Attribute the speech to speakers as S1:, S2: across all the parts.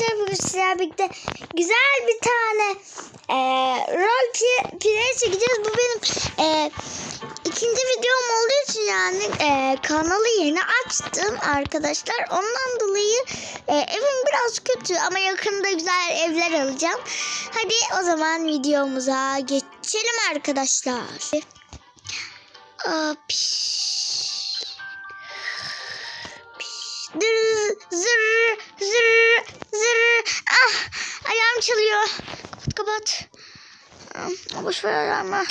S1: arkadaşlar bugün sizlerle birlikte güzel bir tane e, rol play, çekeceğiz. Bu benim e, ikinci videom olduğu için yani e, kanalı yeni açtım arkadaşlar. Ondan dolayı e, evim biraz kötü ama yakında güzel evler alacağım. Hadi o zaman videomuza geçelim arkadaşlar. Aa, piş. Dır, zır, zır, zır. Ah, alarm çalıyor. Kapat, kapat. Ah, boş ver alarmı.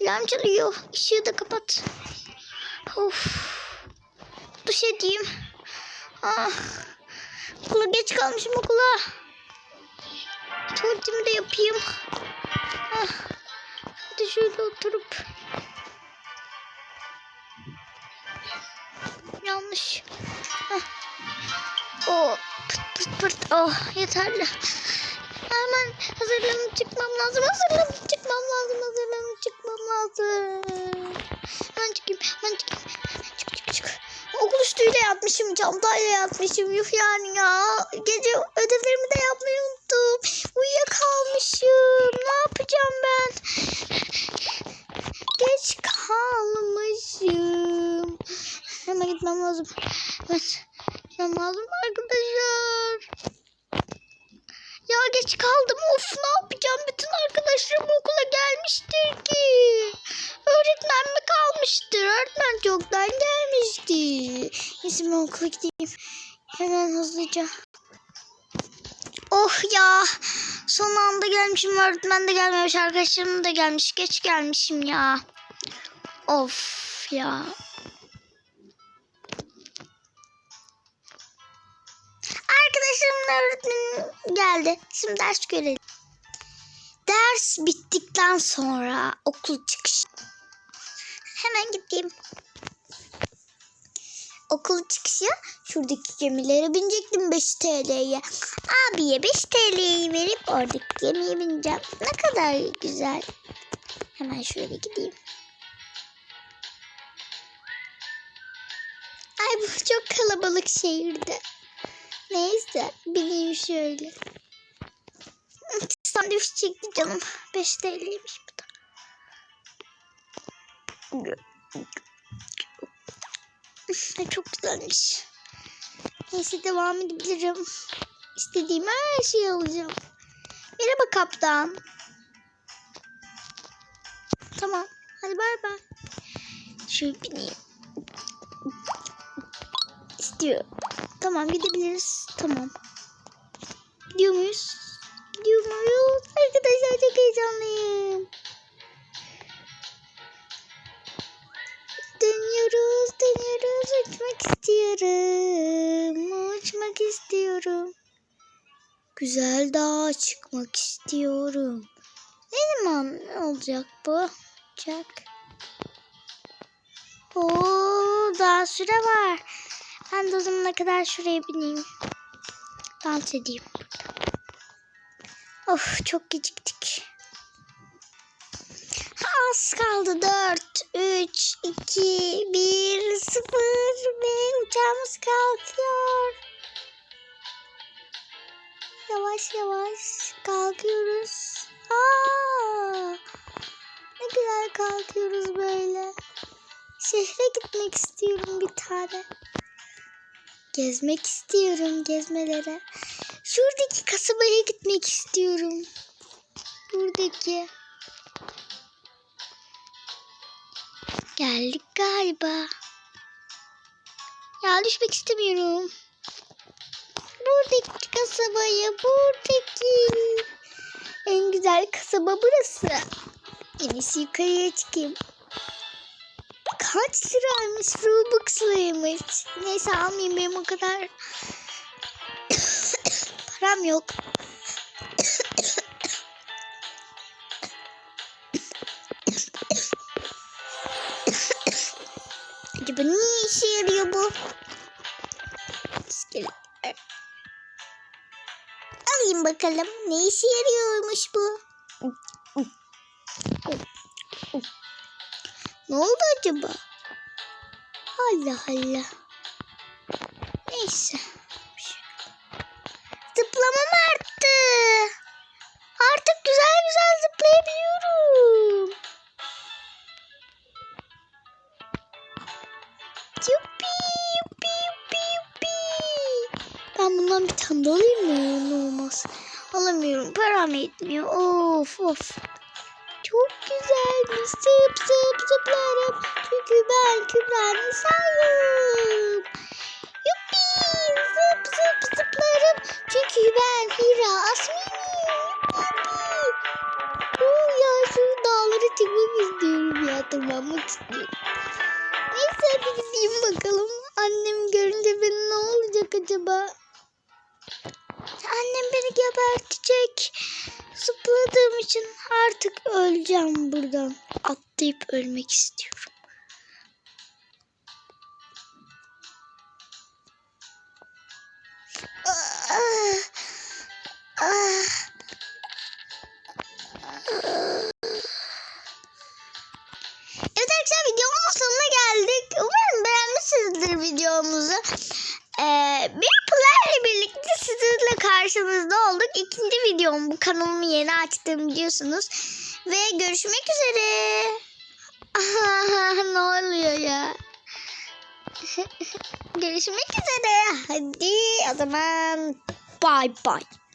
S1: Alarm çalıyor. Işığı da kapat. Of. Duş edeyim. Ah. Okula geç kalmışım okula. Tuvaletimi de yapayım. Ah. Hadi şöyle oturup yanlış. Heh. Oh, pırt pırt pırt. Oh, yeterli. Hemen hazırlanıp çıkmam lazım. Hazırlanıp çıkmam lazım. Hazırlanıp çıkmam lazım. Hemen çıkayım. Hemen çıkayım. Çık çık çık. Okul üstüyle yatmışım. Çantayla yatmışım. Yuh yani ya. Gece ödevlerimi de yapmayı unuttum. Uyuyakalmışım. Ne yapacağım ben? Geç kalmışım. Gitmem lazım. Gitmem lazım arkadaşlar. Ya geç kaldım. Of ne yapacağım? Bütün arkadaşlarım okula gelmiştir ki. Öğretmen mi kalmıştır? Öğretmen çoktan gelmişti. Neyse ben okula gideyim. Hemen hızlıca. Oh ya. Son anda gelmişim. Öğretmen de gelmemiş. Arkadaşlarım da gelmiş. Geç gelmişim ya. Of ya. Arkadaşlarımla öğretmenim geldi. Şimdi ders görelim. Ders bittikten sonra okul çıkışı. Hemen gideyim. Okul çıkışı şuradaki gemilere binecektim 5 TL'ye. Abiye 5 TL'yi verip oradaki gemiye bineceğim. Ne kadar güzel. Hemen şöyle gideyim. Ay bu çok kalabalık şehirde. Neyse bineyim şöyle. Sandviç çekti canım. 5 TL'ymiş bu da. Çok güzelmiş. Neyse devam edebilirim. İstediğim her şeyi alacağım. Merhaba kaptan. Tamam. Hadi bay bay. Şöyle bineyim. İstiyorum. Tamam gidebiliriz. Tamam. Gidiyor muyuz? Gidiyor muyuz? Arkadaşlar çok heyecanlıyım. Dönüyoruz, dönüyoruz. Uçmak istiyorum. Uçmak istiyorum. Güzel dağa çıkmak istiyorum. Ne zaman olacak bu? Uçak. Oo, daha süre var. Ben de o zamana kadar şuraya bineyim. Dans edeyim. Of çok geciktik. Az kaldı. 4, 3, 2, 1, 0 ve uçağımız kalkıyor. Yavaş yavaş kalkıyoruz. Aa, ne güzel kalkıyoruz böyle. Şehre gitmek istiyorum bir tane. Gezmek istiyorum gezmelere. Şuradaki kasabaya gitmek istiyorum. Buradaki. Geldik galiba. Ya düşmek istemiyorum. Buradaki kasabaya, buradaki. En güzel kasaba burası. En iyisi yukarıya çıkayım. Kaç liraymış Robux'lıymış. Neyse almayayım benim o kadar param yok. Acaba niye işe yarıyor bu? Alayım bakalım ne işe yarıyormuş bu? Ne oldu acaba? Allah Allah. Neyse. zıplamam arttı. Artık güzel güzel zıplayabiliyorum. Yuppi yuppi yuppi yuppi. Ben bundan bir tane alayım mı? Ne olmaz. Alamıyorum. Param yetmiyor. Of of. Çok güzelmiş. Zıp zıp zıplarım. Çünkü ben Kübra'nın sayım. Yuppi zıp zıp zıplarım. Çünkü ben Hira Asmin'im. Yuppi. Oo ya şu dağlara çıkmak istiyorum ya. Tırmanmak istiyorum. Neyse hadi gideyim bakalım. Annem görünce beni ne olacak acaba? Annem beni gebertecek. Zıpladığım için artık öleceğim buradan. Atlayıp ölmek istiyorum. Evet arkadaşlar videomuzun sonuna geldik. Umarım beğenmişsinizdir videomuzu. Ee, bir İle birlikte sizinle karşınızda olduk. İkinci videom bu kanalımı yeni açtım biliyorsunuz. Ve görüşmek üzere. ne oluyor ya? görüşmek üzere. Hadi o zaman bye bye.